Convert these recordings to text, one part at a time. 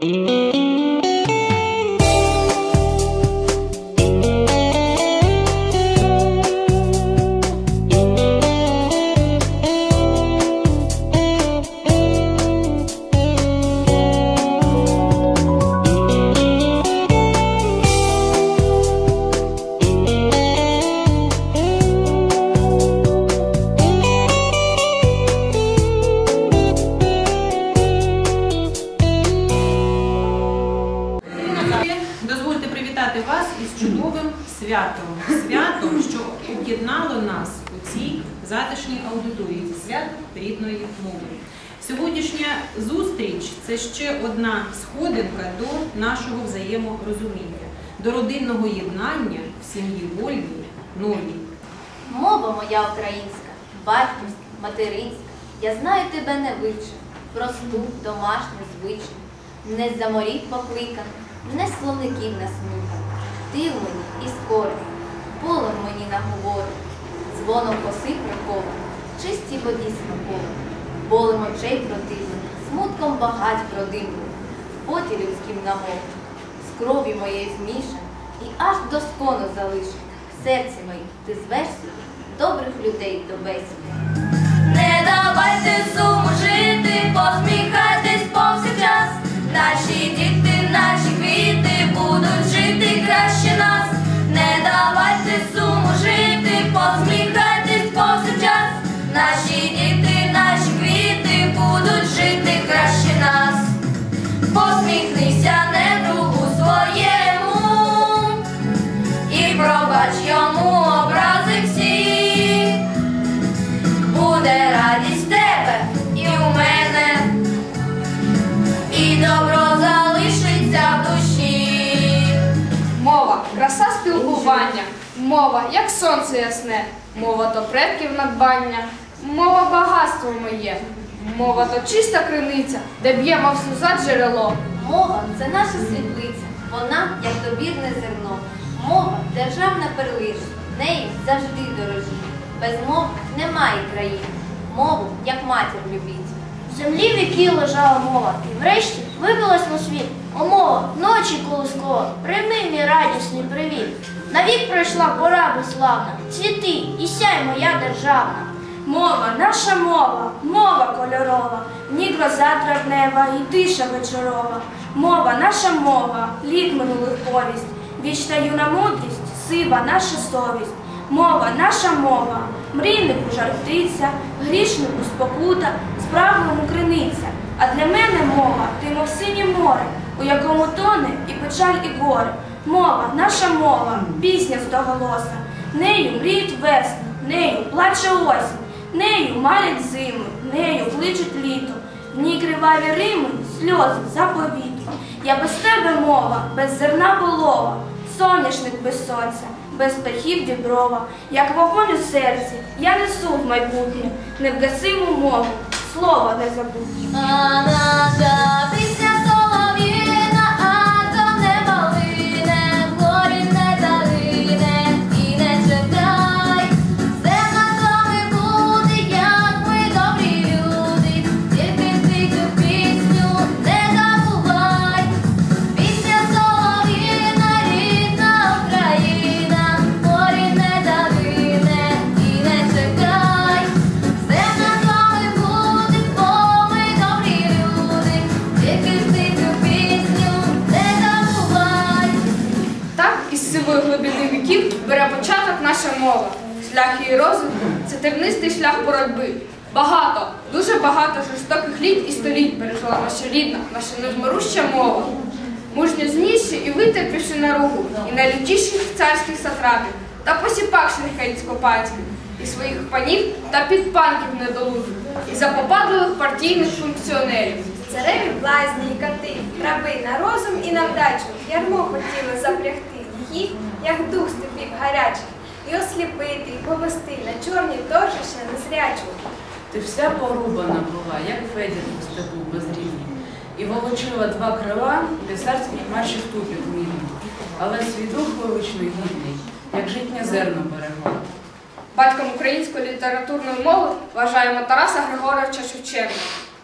Mm-hmm. У затишній аудиторії. Це свято рідної мови. Сьогоднішня зустріч це ще одна сходинка до нашого взаєморозуміння, до родинного єднання в сім'ї вольній, новій. Мова моя українська, батьківська, материнська, я знаю тебе не вивчив, просту, домашню, звичну, не з-за морів покликана, не словників наснукана. Ти мені і скорий, полем мені наговорив, дзвоном коси прихований, чистій воді смакований, болем очей противлений, смутком багать продимлений, в поті людським намов, з крові моєї змішан, і аж до скону залишений. В серці моїм ти звеш добрих людей до бесіди. Не давайте суму мова, як сонце ясне, мова то предків надбання, мова багатство моє, мова то чиста криниця, де б'є, мов сльоза джерело. Мова це наша світлиця, вона як добірне зерно. Мова державна перлина, нею завжди дорожі. Без мов немає країни. Мову, як матір любіть. В землі віки лежала мова, і врешті вибилась на світ. О, мова, ночі колискова, прийми мій радісний привіт. Навік пройшла пора безславна, цвіти і сяй моя державна. Мова, наша мова, мова кольорова, ні гроза травнева і тиша вечорова. Мова, наша мова, літ минулих повість, вічна юна мудрість, сива наша совість. Мова, наша мова, мрійнику жартиця, грішнику спокута, справному криниця. А для мене мова, ти мов синє море, у якому тоне і печаль, і горе. Мова, наша мова, пісня здоголоса, нею мріють весни, нею плаче осінь, нею малять зиму, нею кличуть літо. В ній криваві рими, сльози, заповіту. Я без тебе мова, без зерна полова, соняшник без сонця, без птахів діброва, як вогонь у серці, я несу в майбутнє, невгасиму мову, слова не забудь. Шлях її розвитку це тернистий шлях боротьби. Багато, дуже багато жорстоких літ і століть пережила наша рідна, наша невмируща мова. Мужньо знісши і витерпівши наругу, і найлютіших царських сатрапів, та посіпак шляхетсько-панських, і своїх панів та підпанків недолужних, і запопадливих партійних функціонерів. Цареві блазні і кати, раби на розум і на вдачу, ярмо хотіли запрягти їх, як дух степів гарячих, і осліпити, і повести на чорні торжища незрячу. Ти вся порубана була, як Федір у степу безрівні, і волочила два крила для царських маршів тупів мірні, але свій дух величний гідний, як житнє зерно берегла. Батьком української літературної мови вважаємо Тараса Григоровича Шевченка.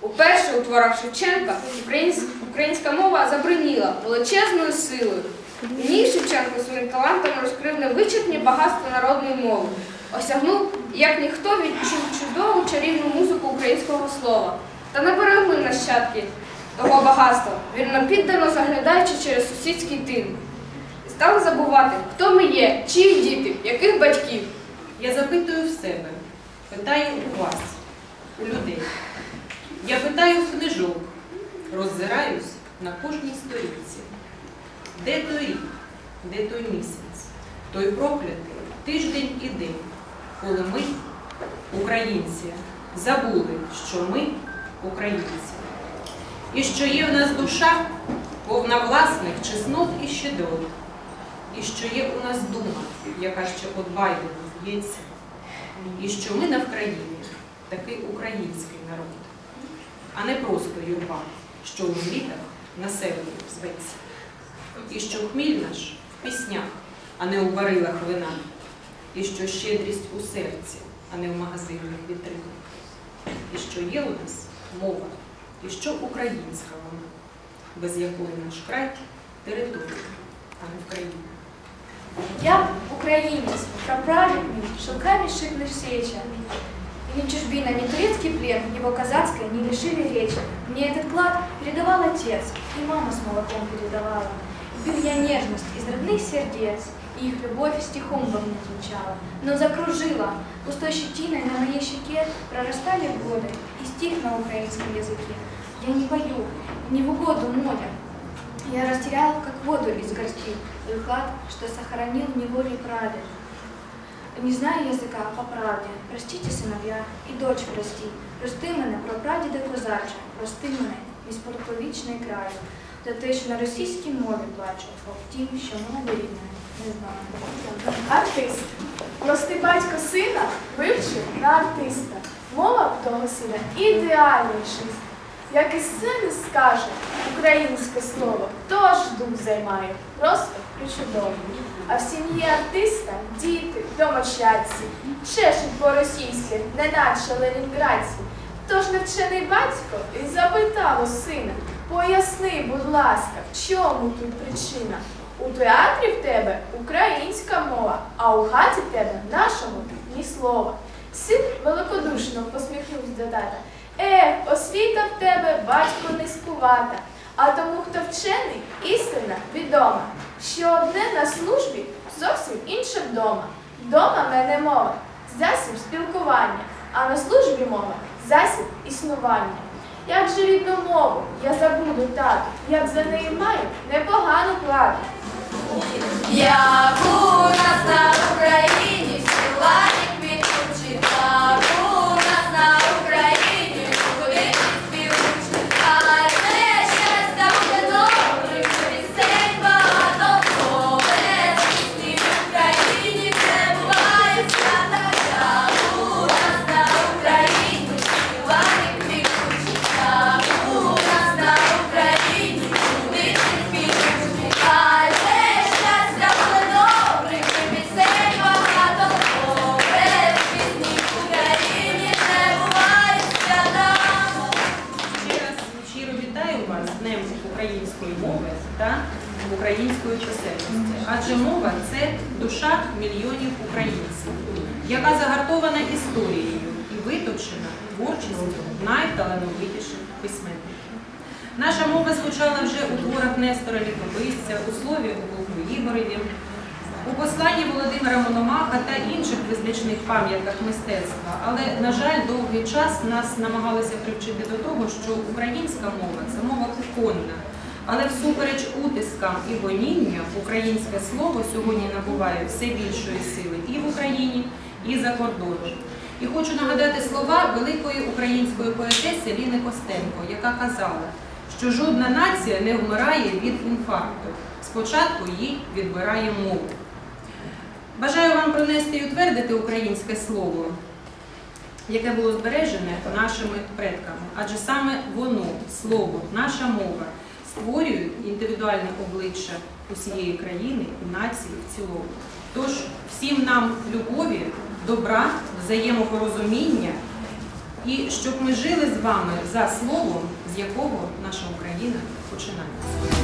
Уперше у творах Шевченка українсь- українська мова забриніла величезною силою. В ній Шевченко своїм талантом розкрив невичерпні багатства народної мови, осягнув, як ніхто відчув чудову чарівну музику українського слова. Та не берегли нащадки того багатства, вірно піддано заглядаючи через сусідський тин. І стали забувати, хто ми є, чиї діти, яких батьків. Я запитую в себе, питаю у вас, у людей. Я питаю в книжок, роззираюсь на кожній сторінці. Де той рік, де той місяць, той проклятий тиждень і день, коли ми, українці, забули, що ми українці. І що є в нас душа, повна власних чеснот і щедрот. І що є у нас дума, яка ще от Байдену б'ється. І що ми на Вкраїні такий український народ, а не просто юрба, що у літах на севері зветься. І що хміль наш в піснях, а не у барилах вина. І що щедрість у серці, а не в магазинних вітринах. І що є у нас мова, і що українська вона, без якої наш край територія, а не Україна. Я украинец, праправедный, шелками шиплешь сеча. И ни чужбина, ни турецкий плен, его казацкая не лишили речи. Мне этот клад передавал отец, и мама с молоком передавала. И пил я нежность из родных сердец, и их любовь стихом во мне звучала. Но закружила, пустой щетиной на моей щеке прорастали годы, и стих на украинском языке. Я не пою, не в угоду море, я растерял, как воду из горсти, той клад, что сохранил в неволе прадед. Не знаю язика по правді, простите, синов'я, і дочь прості. Прости мене про прадіда козача, прости мене мій спортовічний краю. За те, що на російській мові плачу, а втім, що мови рідної не знаю. Артист. Простий батько сина вивчив на артиста. Мова того сина ідеальніший. Як із сцени скаже українське слово, тож дух займає, просто причудово. А в сім'ї артиста діти, домочадці, чешуть по-російськи, неначе ленінградці. Тож навчений батько і запитав у сина, поясни, будь ласка, в чому тут причина? У театрі в тебе українська мова, а у хаті в тебе нашого ні слова. Син великодушно посміхнувся до тата. Ех, освіта в тебе, батько, низькувата, а тому, хто вчений, істина відома, що одне на службі зовсім інше вдома. В мене мова, засіб спілкування, а на службі мова засіб існування. Як же рідну мову я забуду тату, як за неї маю непогану плату. Як Днем української мови та української чисельності. Адже мова це душа мільйонів українців, яка загартована історією і виточена творчістю найталановитіших письменників. Наша мова звучала вже у творах Нестора Літописця, у слові у Волку Ігореві, у посланні Володимира Мономаха та інших визначних пам'ятках мистецтва, але, на жаль, довгий час нас намагалися привчити до того, що українська мова це мова кухонна. Але всупереч утискам і гоніння українське слово сьогодні набуває все більшої сили і в Україні, і за кордоном. І хочу нагадати слова великої української поетеси Ліни Костенко, яка казала, що жодна нація не вмирає від інфаркту. Спочатку їй відбирає мову. Бажаю вам пронести і утвердити українське слово, яке було збережене нашими предками. Адже саме воно, слово, наша мова створюють індивідуальне обличчя усієї країни і нації в цілому. Тож всім нам любові, добра, взаємопорозуміння і щоб ми жили з вами за словом, з якого наша Україна Розпочинаємо.